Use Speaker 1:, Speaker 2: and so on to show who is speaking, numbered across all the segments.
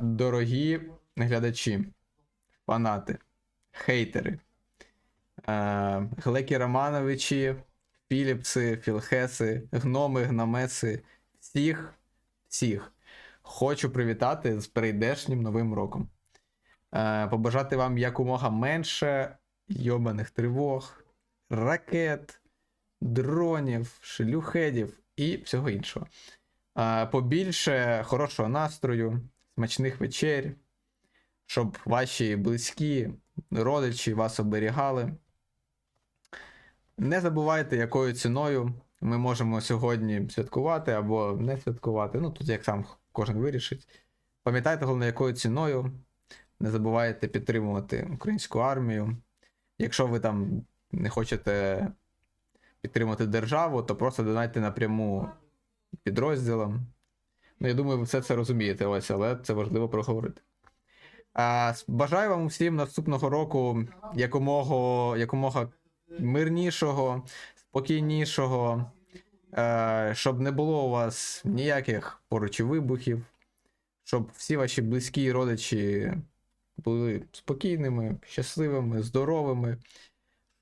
Speaker 1: дорогі глядачі, фанати, хейтери, е, Глекі Романовичі, Філіпси, Філхеси, гноми, гномеси, всіх, всіх. Хочу привітати з прийдешнім новим роком. Е, побажати вам якомога менше йобаних тривог, ракет, дронів, шлюхедів і всього іншого. Е, побільше хорошого настрою, смачних вечер, щоб ваші близькі, родичі вас оберігали. Не забувайте, якою ціною ми можемо сьогодні святкувати або не святкувати. Ну, тут як сам кожен вирішить. Пам'ятайте, головне, якою ціною. Не забувайте підтримувати українську армію. Якщо ви там не хочете підтримати державу, то просто донайте напряму підрозділам. Ну, я думаю, ви все це розумієте, ось, але це важливо проговорити. А, бажаю вам всім наступного року якомога, якомога мирнішого, спокійнішого, е, щоб не було у вас ніяких поруч вибухів, щоб всі ваші близькі і родичі були спокійними, щасливими, здоровими,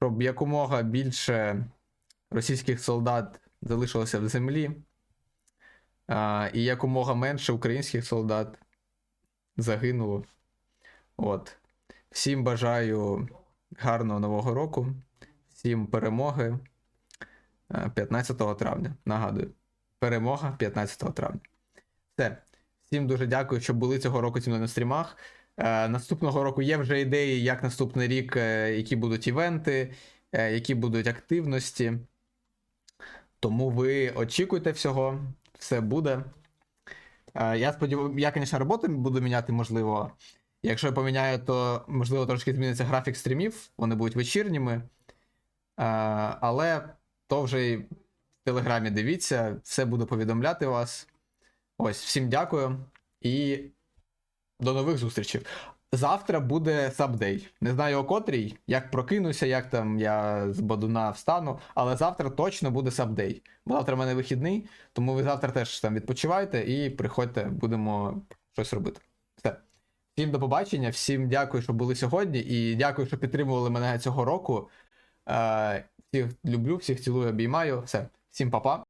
Speaker 1: щоб якомога більше російських солдат залишилося в землі, а, і якомога менше українських солдат загинуло. От. Всім бажаю гарного нового року, всім перемоги е, 15 травня. Нагадую, перемога 15 травня. Все. Всім дуже дякую, що були цього року зі мною на стрімах. Е, наступного року є вже ідеї, як наступний рік, е, які будуть івенти, е, які будуть активності. Тому ви очікуйте всього, все буде. Е, я сподіваюся, я, звісно, роботу буду міняти, можливо. Якщо я поміняю, то можливо трошки зміниться графік стрімів, вони будуть вечірніми. Е, але то вже й в Телеграмі дивіться, все буду повідомляти вас. Ось, всім дякую і до нових зустрічей. Завтра буде сабдей. Не знаю о котрій, як прокинуся, як там я з бадуна встану, але завтра точно буде сабдей. Бо завтра в мене вихідний, тому ви завтра теж там відпочивайте і приходьте, будемо щось робити. Все. Всім до побачення, всім дякую, що були сьогодні, і дякую, що підтримували мене цього року. Е, всіх люблю, всіх цілую, обіймаю. Все, всім па-па.